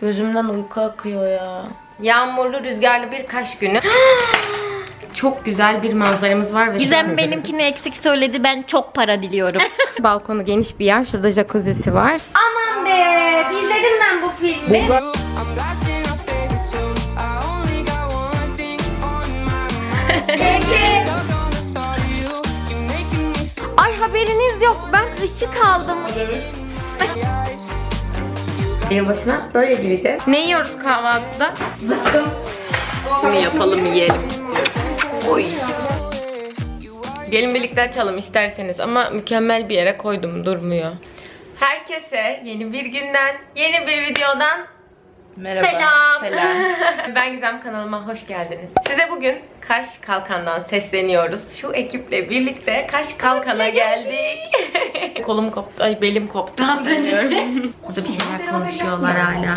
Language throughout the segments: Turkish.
Gözümden uyku akıyor ya. Yağmurlu, rüzgarlı bir kaş günü. Çok güzel bir manzaramız var ve Gizem benimkini eksik söyledi. Ben çok para diliyorum. balkonu geniş bir yer. Şurada jacuzzi'si var. Aman be! İzledim ben bu filmi. Ay haberiniz yok. Ben ışık aldım. Eyes. Benim başına böyle gireceğiz. Ne yiyoruz kahvaltıda? Zıkkım. Bunu yapalım yiyelim. Oy. Gelin birlikte açalım isterseniz ama mükemmel bir yere koydum durmuyor. Herkese yeni bir günden, yeni bir videodan Merhaba. Selam. ben Gizem kanalıma hoş geldiniz. Size bugün Kaş Kalkan'dan sesleniyoruz. Şu ekiple birlikte Kaş Kalkan'a geldik. Kolum koptu, ay belim koptu. Burada bir şeyler konuşuyorlar hala.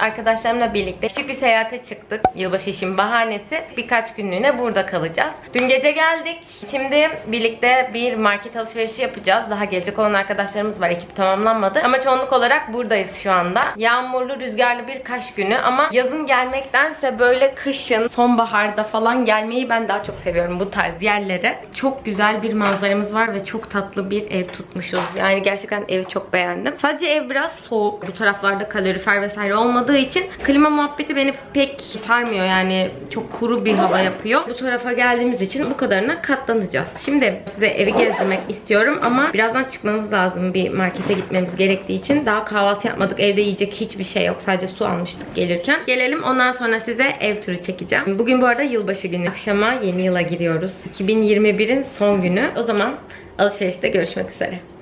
Arkadaşlarımla birlikte küçük bir seyahate çıktık. Yılbaşı işin bahanesi. Birkaç günlüğüne burada kalacağız. Dün gece geldik. Şimdi birlikte bir market alışverişi yapacağız. Daha gelecek olan arkadaşlarımız var. Ekip tamamlanmadı. Ama çoğunluk olarak buradayız şu anda. Yağmurlu, rüzgarlı bir kaş günü ama yazın gelmektense böyle kışın, sonbaharda falan gelmeyi ben daha çok seviyorum bu tarz yerlere. Çok güzel bir manzaramız var ve çok tatlı bir ev tutmuşuz. Yani gerçekten evi çok beğendim. Sadece ev biraz soğuk. Bu taraflarda kalorifer vesaire olmadığı için klima muhabbeti beni pek sarmıyor. Yani çok kuru bir hava yapıyor. Bu tarafa geldiğimiz için bu kadarına katlanacağız. Şimdi size evi gezdirmek istiyorum ama birazdan çıkmamız lazım. Bir markete gitmemiz gerektiği için. Daha kahvaltı yapmadık. Evde yiyecek hiçbir şey yok. Sadece su almıştık gelirken. Gelelim ondan sonra size ev turu çekeceğim. Bugün bu arada yılbaşı günü. Akşama yeni yıla giriyoruz. 2021'in son günü. O zaman alışverişte görüşmek üzere.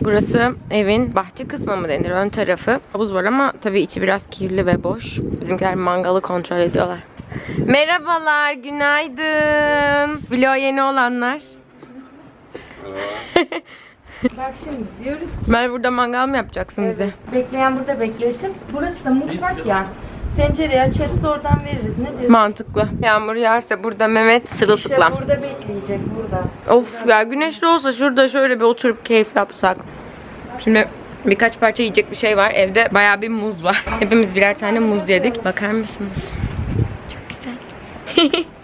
Burası evin bahçe kısmı mı denir? Ön tarafı. Havuz var ama tabii içi biraz kirli ve boş. Bizimkiler mangalı kontrol ediyorlar. Merhabalar, günaydın. Vlog yeni olanlar. Bak şimdi diyoruz Mer burada mangal mı yapacaksın bize? bekleyen burada beklesin. Burası da mutfak ya. Pencereyi açarız oradan veririz. Ne diyorsun? Mantıklı. Yağmur yağarsa burada Mehmet İşte sırılsıklam. burada bekleyecek burada. Of ya güneşli olsa şurada şöyle bir oturup keyif yapsak. Şimdi birkaç parça yiyecek bir şey var. Evde bayağı bir muz var. Hepimiz birer tane muz yedik. Bakar mısınız? Çok güzel.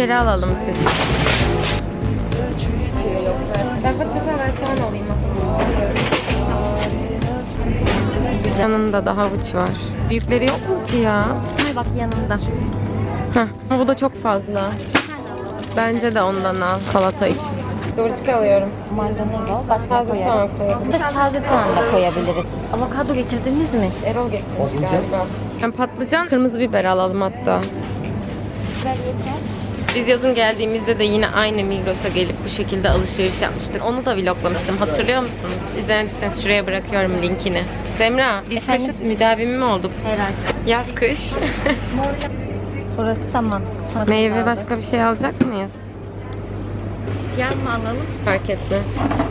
İçeri alalım siz. Ben patates ben alayım. Yanında da havuç var. Büyükleri yok mu ki ya? Ay bak yanında. Heh, bu da çok fazla. Bence de ondan al salata için. Kıvırcık alıyorum. Maydanoz al. Başka Taze koyarım. soğan koyalım. Bir de taze soğan da koyabiliriz. Avokado getirdiniz mi? Erol getirmiş galiba. Ben patlıcan, kırmızı biber alalım hatta. Biz yazın geldiğimizde de yine aynı Migros'a gelip bu şekilde alışveriş yapmıştık. Onu da vloglamıştım. Hatırlıyor musunuz? İzlemediyseniz şuraya bırakıyorum linkini. Semra, biz Efendim? kışın müdavimi mi olduk? Herhalde. Yaz kış. Burası tamam. Meyve başka bir şey alacak mıyız? Yan mı alalım? Fark etmez.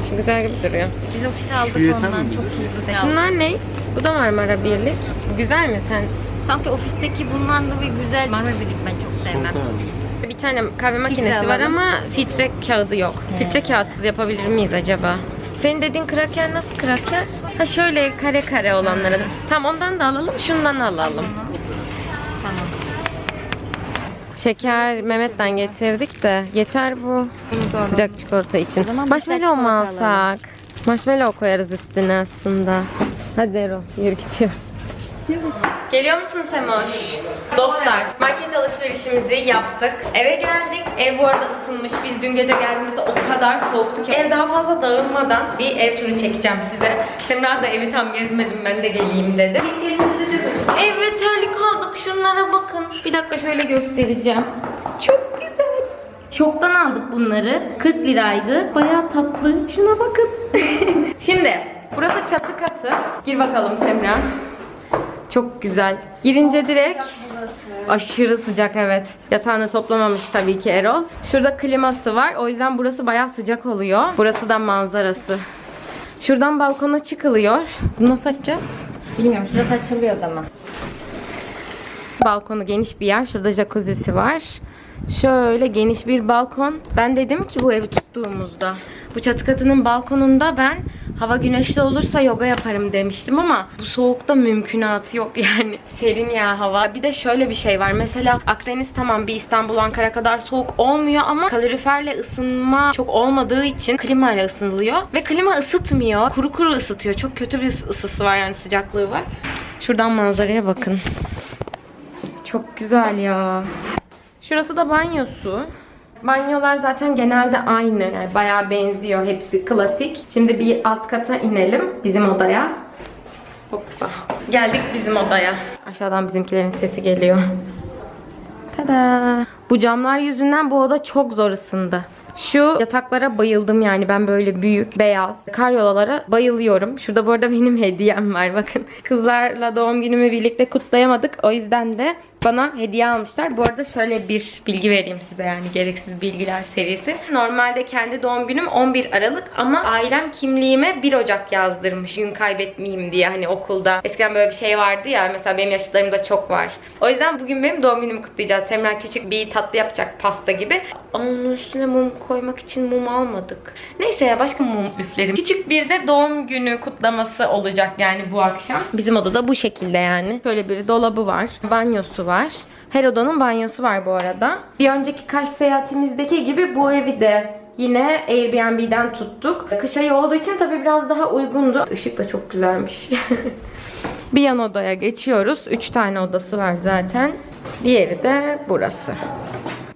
Şu güzel gibi duruyor. Biz ofise aldık ondan çok iyi. Bunlar ne? Bu da Marmara Birlik. Güzel mi sen? Sanki ofisteki bundan da bir güzel Marmara Birlik ben çok sevmem. Bir tane kahve makinesi var ama filtre kağıdı yok. Filtre kağıtsız yapabilir miyiz acaba? Senin dediğin kraker nasıl kraker? Ha şöyle kare kare olanları. Tamam ondan da alalım, şundan alalım. Tamam. Şeker Mehmet'ten getirdik de yeter bu sıcak çikolata için. Marshmallow mu alsak? Marshmallow koyarız üstüne aslında. Hadi Ero, yürü gidiyoruz. Geliyor musun Semoş? Dostlar, market alışverişimizi yaptık. Eve geldik. Ev bu arada ısınmış. Biz dün gece geldiğimizde o kadar soğuktu ki. Ev daha fazla dağılmadan bir ev turu çekeceğim size. Semra da evi tam gezmedim ben de geleyim dedi. Evet terlik aldık. Şunlara bakın. Bir dakika şöyle göstereceğim. Çok güzel. Şoktan aldık bunları. 40 liraydı. Bayağı tatlı. Şuna bakın. Şimdi burası çatı katı. Gir bakalım Semra. Çok güzel. Girince direkt aşırı sıcak evet. Yatağını toplamamış tabii ki Erol. Şurada kliması var. O yüzden burası bayağı sıcak oluyor. Burası da manzarası. Şuradan balkona çıkılıyor. Bunu nasıl açacağız? Bilmiyorum şurası açılıyor ama. Balkonu geniş bir yer. Şurada jacuzzi'si var. Şöyle geniş bir balkon. Ben dedim ki bu evi tuttuğumuzda bu çatı katının balkonunda ben hava güneşli olursa yoga yaparım demiştim ama bu soğukta mümkünatı yok yani. Serin ya hava. Bir de şöyle bir şey var. Mesela Akdeniz tamam bir İstanbul Ankara kadar soğuk olmuyor ama kaloriferle ısınma çok olmadığı için klima ile ısınılıyor. Ve klima ısıtmıyor. Kuru kuru ısıtıyor. Çok kötü bir ısısı var yani sıcaklığı var. Şuradan manzaraya bakın. Çok güzel ya. Şurası da banyosu. Banyolar zaten genelde aynı. Yani bayağı benziyor. Hepsi klasik. Şimdi bir alt kata inelim bizim odaya. Hoppa. Geldik bizim odaya. Aşağıdan bizimkilerin sesi geliyor. Tada. Bu camlar yüzünden bu oda çok zor ısındı. Şu yataklara bayıldım yani ben böyle büyük, beyaz karyolalara bayılıyorum. Şurada bu arada benim hediyem var bakın. Kızlarla doğum günümü birlikte kutlayamadık. O yüzden de bana hediye almışlar. Bu arada şöyle bir bilgi vereyim size yani gereksiz bilgiler serisi. Normalde kendi doğum günüm 11 Aralık ama ailem kimliğime 1 Ocak yazdırmış. Gün kaybetmeyeyim diye hani okulda. Eskiden böyle bir şey vardı ya mesela benim yaşıtlarımda çok var. O yüzden bugün benim doğum günümü kutlayacağız. Semra küçük bir tatlı yapacak pasta gibi. Ama onun üstüne mum koymak için mum almadık. Neyse ya başka mum üflerim. Küçük bir de doğum günü kutlaması olacak yani bu akşam. Bizim odada bu şekilde yani. Şöyle bir dolabı var. Banyosu var. Her odanın banyosu var bu arada. Bir önceki kaş seyahatimizdeki gibi bu evi de yine Airbnb'den tuttuk. Kış ayı olduğu için tabii biraz daha uygundu. Işık da çok güzelmiş. bir yan odaya geçiyoruz. Üç tane odası var zaten. Diğeri de burası.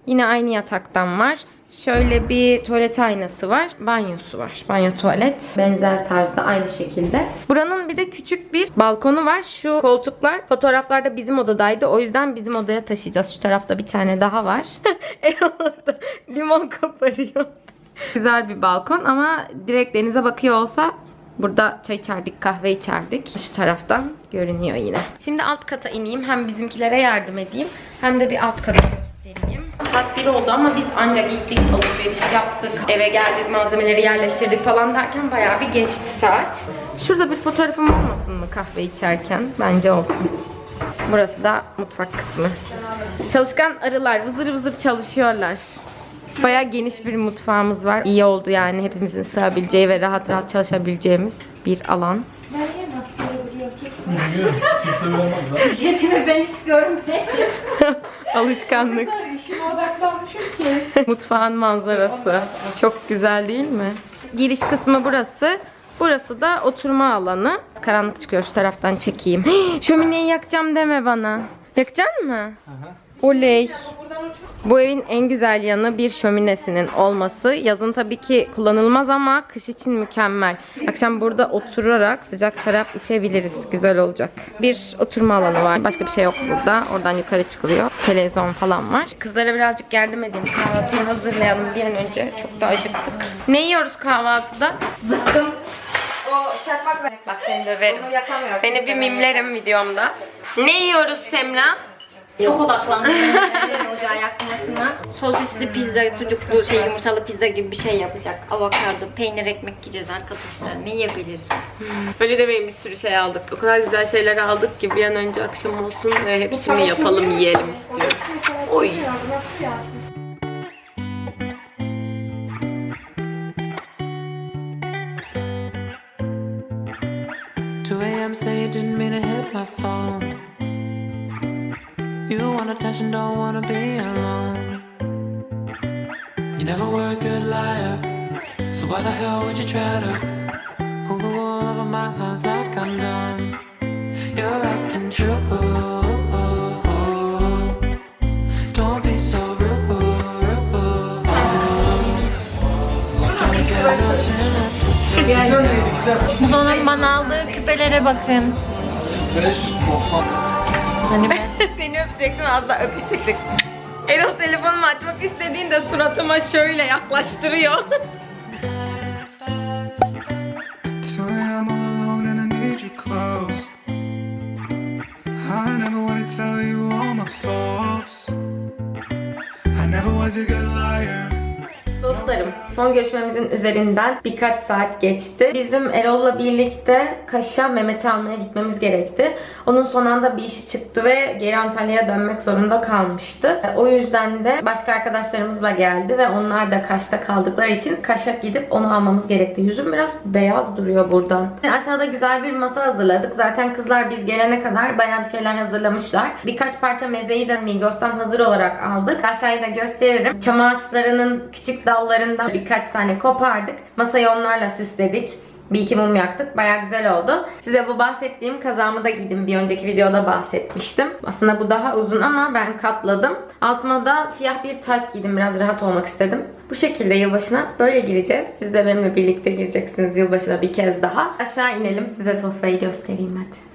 Yine aynı yataktan var. Şöyle bir tuvalet aynası var. Banyosu var. Banyo tuvalet. Benzer tarzda aynı şekilde. Buranın bir de küçük bir balkonu var. Şu koltuklar fotoğraflarda bizim odadaydı. O yüzden bizim odaya taşıyacağız. Şu tarafta bir tane daha var. Erol orada limon koparıyor. Güzel bir balkon ama direkt denize bakıyor olsa Burada çay içerdik, kahve içerdik. Şu taraftan görünüyor yine. Şimdi alt kata ineyim. Hem bizimkilere yardım edeyim. Hem de bir alt kata. Saat 1 oldu ama biz ancak gittik, alışveriş yaptık. Eve geldik, malzemeleri yerleştirdik falan derken bayağı bir geçti saat. Şurada bir fotoğrafım olmasın mı kahve içerken? Bence olsun. Burası da mutfak kısmı. Çalışkan arılar vızır vızır çalışıyorlar. Bayağı geniş bir mutfağımız var. İyi oldu yani hepimizin sığabileceği ve rahat rahat çalışabileceğimiz bir alan. Bilmiyorum. Kimse lan. Ben hiç görmedim. Alışkanlık. Mutfağın manzarası. Çok güzel değil mi? Giriş kısmı burası. Burası da oturma alanı. Karanlık çıkıyor şu taraftan çekeyim. Şömineyi yakacağım deme bana. Yakacak mı? Oley. Bu evin en güzel yanı bir şöminesinin olması. Yazın tabii ki kullanılmaz ama kış için mükemmel. Akşam burada oturarak sıcak şarap içebiliriz. Güzel olacak. Bir oturma alanı var. Başka bir şey yok burada. Oradan yukarı çıkılıyor. Televizyon falan var. Kızlara birazcık yardım edeyim. Kahvaltıyı hazırlayalım bir an önce. Çok da acıktık. Ne yiyoruz kahvaltıda? Zıkkım. O çakmak. Bak seni döverim. Seni bir mimlerim videomda. Ne yiyoruz Semra? Çok odaklandım. Ocağı yakmasına. Sosisli pizza, sucuklu, şey, yumurtalı pizza gibi bir şey yapacak. Avokado, peynir ekmek yiyeceğiz arkadaşlar. Ne yiyebiliriz? Öyle demeyin bir sürü şey aldık. O kadar güzel şeyler aldık ki bir an önce akşam olsun ve hepsini yapalım yiyelim istiyorum. Oy. Say you didn't mean to hit my phone. You want attention, don't wanna be alone. You never were a good liar, so why the hell would you try to pull the wool over my eyes like I'm dumb? You're acting true. Don't be so rude. Don't get nothing left to say. Bunun bana aldığı küpelere bakın. 5, 90. Hani ben Seni öpecektim az daha öpüşecektik. Erol telefonumu açmak istediğinde suratıma şöyle yaklaştırıyor. 2 a.m. all alone and I need your clothes. I never wanna tell you all my faults. I never was a good liar, Dostlarım, son görüşmemizin üzerinden birkaç saat geçti. Bizim Erol'la birlikte Kaş'a Mehmet'i almaya gitmemiz gerekti. Onun son anda bir işi çıktı ve geri Antalya'ya dönmek zorunda kalmıştı. O yüzden de başka arkadaşlarımızla geldi ve onlar da Kaş'ta kaldıkları için Kaş'a gidip onu almamız gerekti. Yüzüm biraz beyaz duruyor buradan. Aşağıda güzel bir masa hazırladık. Zaten kızlar biz gelene kadar bayağı bir şeyler hazırlamışlar. Birkaç parça mezeyi de Migros'tan hazır olarak aldık. Aşağıya da gösteririm. Çam küçük dallarından birkaç tane kopardık. Masayı onlarla süsledik. Bir iki mum yaktık. Baya güzel oldu. Size bu bahsettiğim kazağımı da giydim. Bir önceki videoda bahsetmiştim. Aslında bu daha uzun ama ben katladım. Altıma da siyah bir tayt giydim. Biraz rahat olmak istedim. Bu şekilde yılbaşına böyle gireceğiz. Siz de benimle birlikte gireceksiniz yılbaşına bir kez daha. Aşağı inelim. Size sofrayı göstereyim hadi.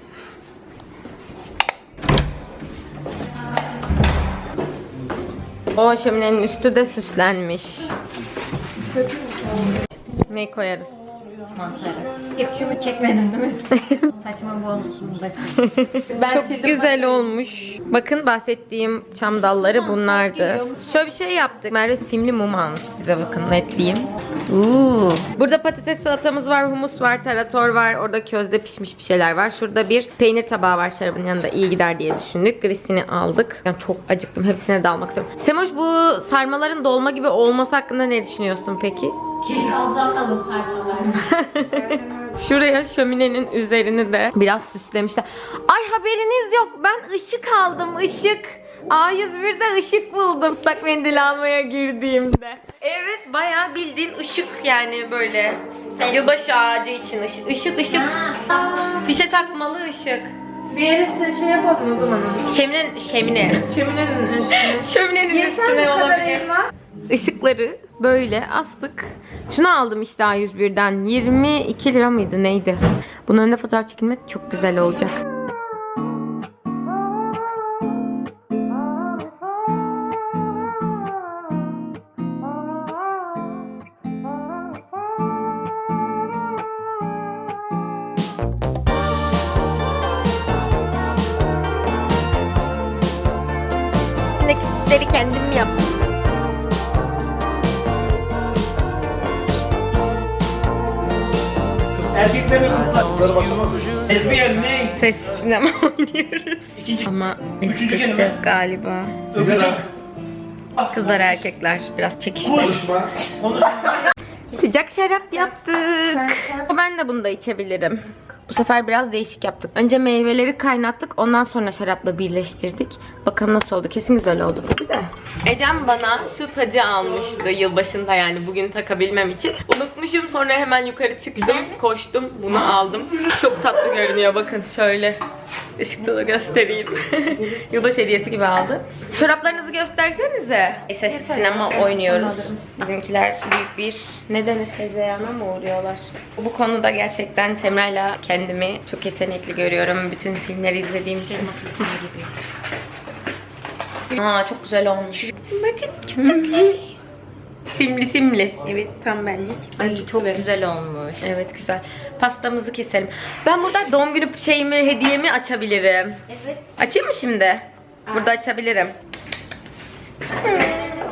O şöminenin üstü de süslenmiş. Ne koyarız? Mantarı. Kepçümü çekmedim değil mi? Saçma bonusunda. Çok güzel olmuş. Bakın bahsettiğim çam dalları bunlardı. Şöyle bir şey yaptık. Merve simli mum almış bize bakın netleyeyim. Uuu. Burada patates salatamız var, humus var, tarator var. Orada közde pişmiş bir şeyler var. Şurada bir peynir tabağı var şarabın yanında iyi gider diye düşündük. Grisini aldık. Yani çok acıktım. Hepsine dalmak istiyorum. Semoş bu sarmaların dolma gibi olması hakkında ne düşünüyorsun peki? Keşke daha kalın sarsalar. Şuraya şöminenin üzerini de biraz süslemişler. Ay haberiniz yok. Ben ışık aldım. ışık. A101'de ışık buldum ıslak mendil almaya girdiğimde. Evet bayağı bildiğin ışık yani böyle. Yılbaşı ağacı için ışık. Işık ışık. Fişe takmalı ışık. Bir yere size şey yapalım o zaman. Şemine, şemine. Şöminenin üstüne. Şöminenin Yeter üstüne olabilir. elmas. Işıkları böyle astık. Şunu aldım işte A101'den. 22 lira mıydı neydi? Bunun önünde fotoğraf çekilmek çok güzel olacak. Erkekler ve kızlar. Şöyle bakalım. Ezbeyen ne? Ses sinema oynuyoruz. İkinci. Ama es Üçüncü geçeceğiz kelime. galiba. Kızlar erkekler biraz çekişmiş. Konuşma. Konuşma. Sıcak şarap yaptık. Ben de bunu da içebilirim. Bu sefer biraz değişik yaptık. Önce meyveleri kaynattık. Ondan sonra şarapla birleştirdik. Bakalım nasıl oldu. Kesin güzel oldu tabii de. Ecem bana şu tacı almıştı yılbaşında yani bugün takabilmem için. Unutmuşum sonra hemen yukarı çıktım. Koştum bunu aldım. Çok tatlı görünüyor bakın şöyle. Işıkta da göstereyim. Yılbaşı hediyesi gibi aldı. Çoraplarınızı göstersenize. Sessiz sinema oynuyoruz. Bizimkiler büyük bir ne denir hezeyana mı uğruyorlar? Bu konuda gerçekten Semra'yla kendimi çok yetenekli görüyorum. Bütün filmleri izlediğim için. Aa çok güzel olmuş. Bakın çok tatlı. Simli simli. Evet tam benlik. Ay çok güzel olmuş. Evet güzel. Pastamızı keselim. Ben burada doğum günü şeyimi, hediyemi açabilirim. Evet. Açayım mı şimdi? Burada açabilirim.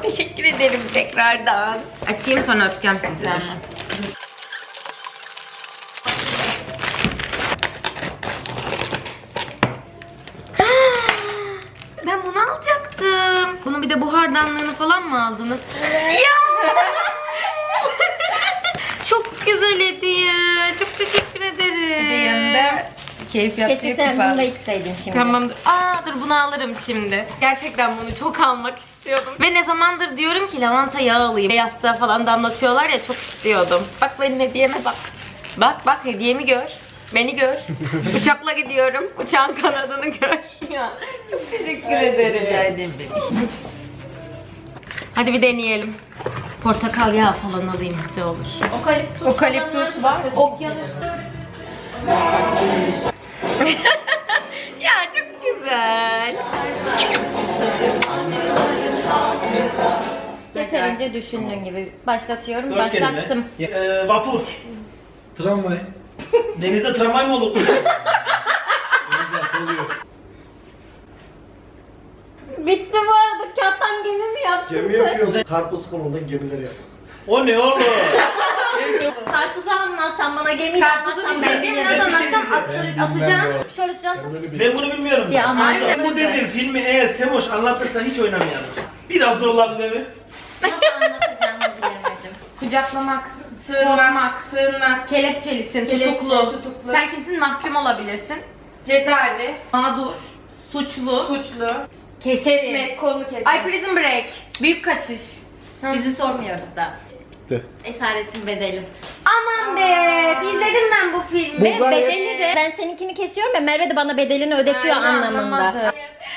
Teşekkür ederim tekrardan. Açayım sonra öpeceğim sizi. Ben bir de buhardanlığını falan mı aldınız? ya! Çok güzel hediye. Çok teşekkür ederim. Keyif Keşke sen bunu da içseydin şimdi. Tamamdır. Aa dur bunu alırım şimdi. Gerçekten bunu çok almak istiyordum. Ve ne zamandır diyorum ki lavanta yağı alayım. Yastığa falan damlatıyorlar ya çok istiyordum. Bak benim hediyeme bak. Bak bak hediyemi gör. Beni gör. Uçakla gidiyorum. Uçağın kanadını gör. Ya çok teşekkür ederim. Rica ederim Hadi bir deneyelim. Portakal yağı falan alayım güzel olur. Okaliptus, Okaliptus var. Okyanustur. Ya çok güzel. Yeterince düşündüğün gibi. Başlatıyorum. Dört kelime. Başlattım. Ee, vapur. Tramvay. Denizde tramvay mı olur? Denizde oluyor. Bitti bu arada. Kağıttan gemi mi yaptın? Gemi yapıyoruz. Karpuz kavurda gemileri yapıyoruz. O ne oğlum? Karpuzu anlatsan bana anlatsan bir ben şey de nasıl anlatacağım? Attır, atacağım. Şöyle tutacaksın. ben bunu bilmiyorum. Ya ama Aynen. Bu dediğim filmi eğer Semoş anlatırsa hiç oynamayalım. Biraz zorladı değil mi? nasıl anlatacağımı bilemedim. Kucaklamak, sığınmak, sığınmak, kelepçelisin, Kelepçe, tutuklu. tutuklu. Sen kimsin? Mahkum olabilirsin. Cezaevi, mağdur, suçlu, suçlu, kesmek, kolunu kesmek. Ay prison break, büyük kaçış. Dizi sormuyoruz da. Esaretin bedeli. Aman be, izledim ben bu filmi. Ve bedeli de ben seninkini kesiyorum ya Merve de bana bedelini ödetiyor Aynen, anlamında.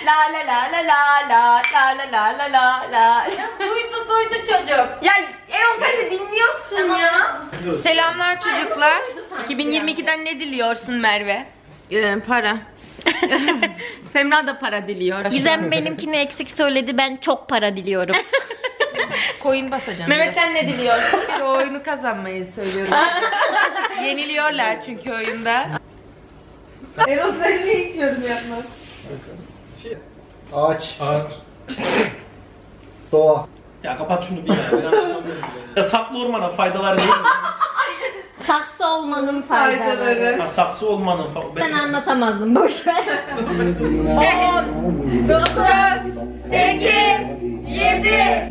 La la la la la la la la la la la la. duydu duydu çocuk. Ya Erol sen de dinliyorsun ya. Selamlar çocuklar. 2022'den ne diliyorsun Merve? Ee, para. Semra da para diliyor. Gizem benimkini eksik söyledi ben çok para diliyorum. Coin basacağım. Mehmet sen ne diliyorsun? biraz. O oyunu kazanmayı söylüyorum. Yeniliyorlar çünkü oyunda. Erol sen ne hiç yorum yapmaz. Ağaç, Ağaç. doğa, Ya kapat şunu bir ya. Ben anlamıyorum ya. ya saklı ormana faydaları değil mi? Saksı olmanın faydaları. Ha, saksı olmanın fa- Ben anlatamazdım boş ver. 9, 8, 7,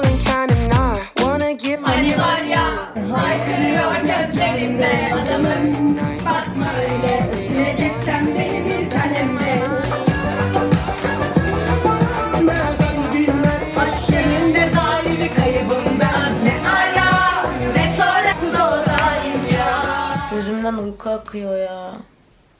değilim ben adamım. Bakma öyle Sinet etsem beni bir kalemle. Başlarında zalimi kaybımdan Ne ara ne sonra doğrayım ya. Gözümden uyku akıyor ya.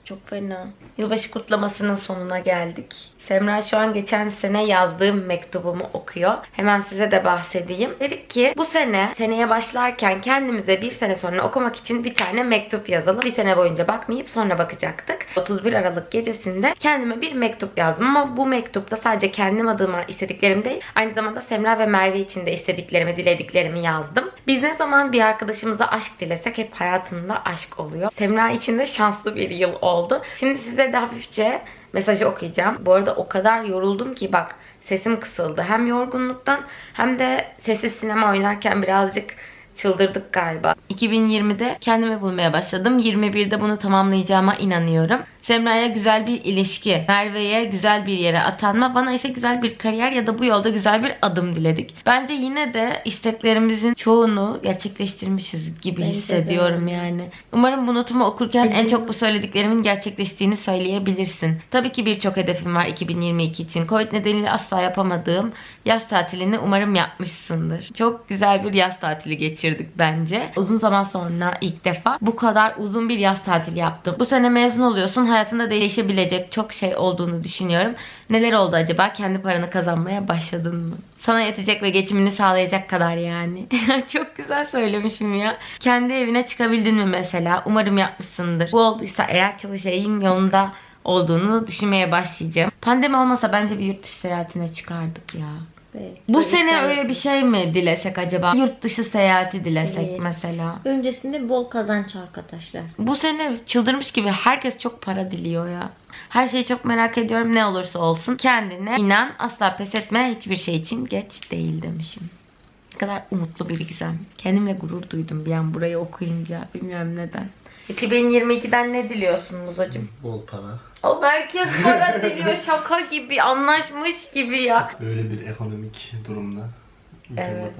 Çok fena. Yılbaşı kutlamasının sonuna geldik. Semra şu an geçen sene yazdığım mektubumu okuyor. Hemen size de bahsedeyim. Dedik ki bu sene seneye başlarken kendimize bir sene sonra okumak için bir tane mektup yazalım. Bir sene boyunca bakmayıp sonra bakacaktık. 31 Aralık gecesinde kendime bir mektup yazdım ama bu mektupta sadece kendim adıma istediklerim değil aynı zamanda Semra ve Merve için de istediklerimi, dilediklerimi yazdım. Biz ne zaman bir arkadaşımıza aşk dilesek hep hayatında aşk oluyor. Semra için de şanslı bir yıl oldu. Şimdi size de hafifçe mesajı okuyacağım. Bu arada o kadar yoruldum ki bak sesim kısıldı. Hem yorgunluktan hem de sessiz sinema oynarken birazcık çıldırdık galiba. 2020'de kendimi bulmaya başladım. 21'de bunu tamamlayacağıma inanıyorum. Semra'ya güzel bir ilişki, Merve'ye güzel bir yere atanma, bana ise güzel bir kariyer ya da bu yolda güzel bir adım diledik. Bence yine de isteklerimizin çoğunu gerçekleştirmişiz gibi hissediyorum yani. Umarım bu notumu okurken en çok bu söylediklerimin gerçekleştiğini söyleyebilirsin. Tabii ki birçok hedefim var 2022 için. Covid nedeniyle asla yapamadığım yaz tatilini umarım yapmışsındır. Çok güzel bir yaz tatili geçirdik bence. Uzun zaman sonra ilk defa bu kadar uzun bir yaz tatili yaptım. Bu sene mezun oluyorsun. Hayatında değişebilecek çok şey olduğunu düşünüyorum. Neler oldu acaba? Kendi paranı kazanmaya başladın mı? Sana yetecek ve geçimini sağlayacak kadar yani. çok güzel söylemişim ya. Kendi evine çıkabildin mi mesela? Umarım yapmışsındır. Bu olduysa eğer çoğu şeyin yolunda olduğunu düşünmeye başlayacağım. Pandemi olmasa bence bir yurt dışı seyahatine çıkardık ya. Bu sene öyle bir şey mi dilesek acaba? Yurt dışı seyahati dilesek Evet. mesela. Öncesinde bol kazanç arkadaşlar. Bu sene çıldırmış gibi herkes çok para diliyor ya. Her şeyi çok merak ediyorum ne olursa olsun. Kendine inan asla pes etme hiçbir şey için geç değil demişim. Ne kadar umutlu bir gizem. Kendimle gurur duydum bir an burayı okuyunca. Bilmiyorum neden. 2022'den ne diliyorsun Muzocuğum? bol para. O herkes para diliyor şaka gibi anlaşmış gibi ya. Böyle bir ekonomik durumda Evet.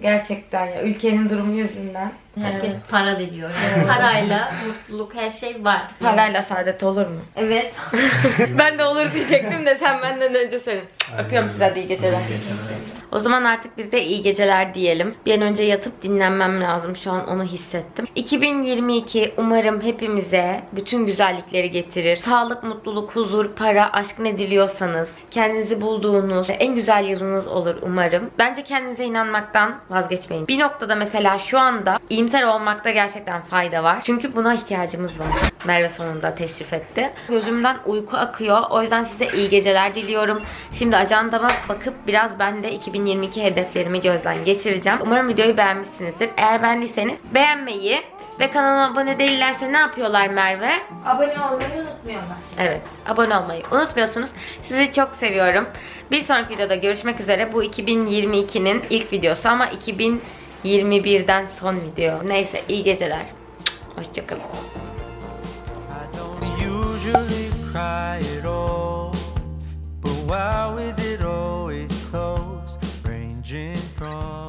Gerçekten ya ülkenin durumu yüzünden. Herkes para diliyor. Parayla mutluluk her şey var. Parayla saadet olur mu? Evet. ben de olur diyecektim de sen benden önce söyledin. Öpüyorum size hadi iyi geceler. O zaman artık biz de iyi geceler diyelim. Bir an önce yatıp dinlenmem lazım. Şu an onu hissettim. 2022 umarım hepimize bütün güzellikleri getirir. Sağlık, mutluluk, huzur, para, aşk ne diliyorsanız kendinizi bulduğunuz en güzel yılınız olur umarım. Bence kendinize inanmaktan vazgeçmeyin. Bir noktada mesela şu anda iyimser olmakta gerçekten fayda var. Çünkü buna ihtiyacımız var. Merve sonunda teşrif etti. Gözümden uyku akıyor. O yüzden size iyi geceler diliyorum. Şimdi ajandama bakıp biraz ben de 2022 hedeflerimi gözden geçireceğim. Umarım videoyu beğenmişsinizdir. Eğer beğendiyseniz beğenmeyi ve kanalıma abone değillerse ne yapıyorlar Merve? Abone olmayı unutmuyorlar. Evet. Abone olmayı unutmuyorsunuz. Sizi çok seviyorum. Bir sonraki videoda görüşmek üzere. Bu 2022'nin ilk videosu ama 2021'den son video. Neyse iyi geceler. Hoşçakalın. usually cry at all. But why was it always close, ranging from